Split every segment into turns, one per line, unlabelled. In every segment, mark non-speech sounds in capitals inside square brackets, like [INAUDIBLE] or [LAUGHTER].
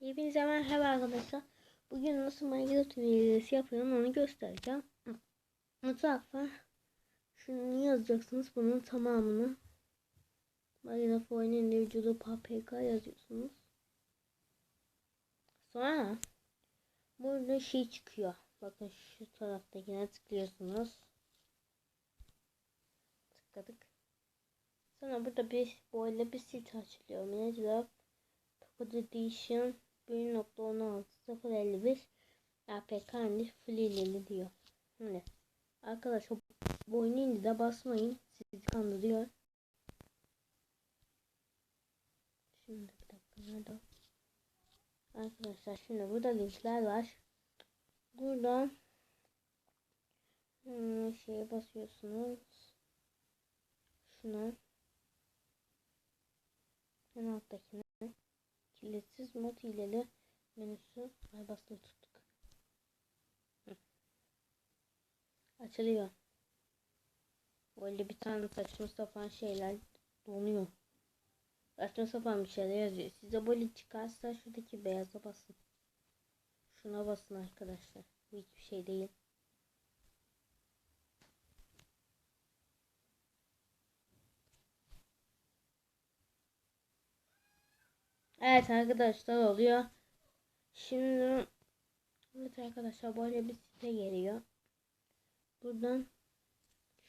Hepinize merhaba arkadaşlar. Bugün nasıl Minecraft videosu yapıyorum onu göstereceğim. Mutfakta şunu yazacaksınız bunun tamamını. Minecraft oyunun vücudu PPK yazıyorsunuz. Sonra burada şey çıkıyor. Bakın şu taraftakine tıklıyorsunuz. Tıkladık. Sonra burada bir böyle bir site açılıyor. Minecraft Edition 1.16.051 APK hani Freelini diyor. Şimdi arkadaşlar bu oyunu de basmayın. Sizi kandırıyor. Şimdi bir dakika nerede? Arkadaşlar şimdi burada linkler var. Buradan hmm, şeye basıyorsunuz. Şuna. En alttakine. Kilitsiz mod hileli menüsü ay basılı tuttuk. Hı. Açılıyor. Böyle bir tane saçma sapan şeyler donuyor. Saçma sapan bir şeyler yazıyor. Size böyle çıkarsa şuradaki beyaza basın. Şuna basın arkadaşlar. Bu hiçbir şey değil. Evet arkadaşlar oluyor. Şimdi evet arkadaşlar böyle bir site geliyor. Buradan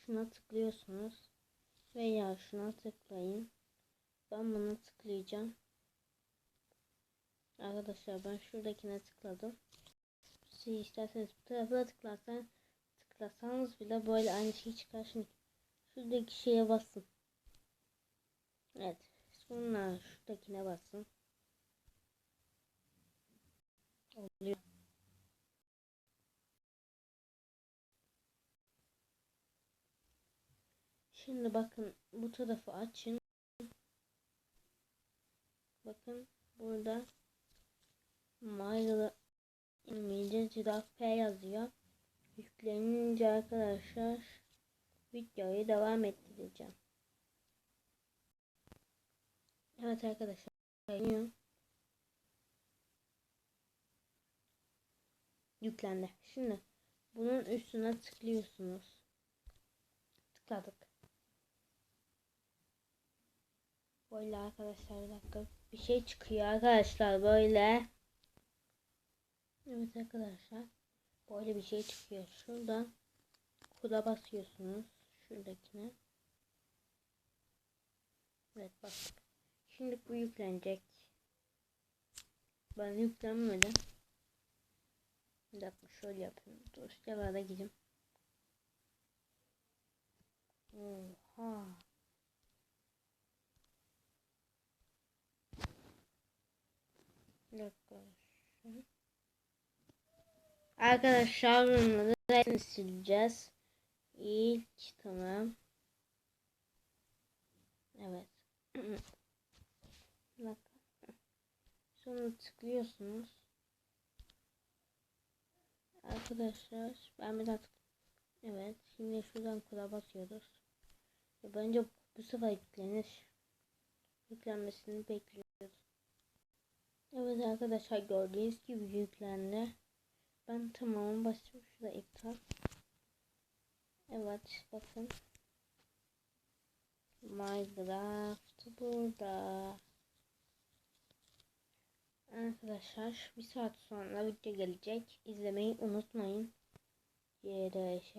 şuna tıklıyorsunuz. Veya şuna tıklayın. Ben buna tıklayacağım. Arkadaşlar ben şuradakine tıkladım. Siz isterseniz bu tarafa tıklarsan tıklasanız bile böyle aynı şey çıkar. Şimdi şuradaki şeye basın. Evet. Sonra şuradakine basın. Oluyor. Şimdi bakın bu tarafı açın. Bakın burada Maylı İngilizce P yazıyor. Yüklenince arkadaşlar videoyu devam ettireceğim. Evet arkadaşlar. Yüklendi. Şimdi bunun üstüne tıklıyorsunuz. Tıkladık. Böyle arkadaşlar bir dakika bir şey çıkıyor arkadaşlar böyle. Evet arkadaşlar böyle bir şey çıkıyor. Şuradan kuda basıyorsunuz. Şuradakine. Evet bastık. Şimdi bu yüklenecek. Ben yüklenmedi. Bir dakika şöyle yapayım. Dur kenara gideyim. Oha. Bir dakika. Arkadaşlar bunları resmi sileceğiz. İlk tamam. Evet. [CLEARS THROAT] Dakika. Sonra tıklıyorsunuz. Arkadaşlar ben biraz evet şimdi şuradan kura basıyoruz. Bence bu sefer yüklenir. Yüklenmesini bekliyoruz. Evet arkadaşlar gördüğünüz gibi yüklendi. Ben tamamı basıyorum. Şurada iptal. Evet bakın. Minecraft burada. Arkadaşlar bir saat sonra video gelecek. İzlemeyi unutmayın. YRŞ.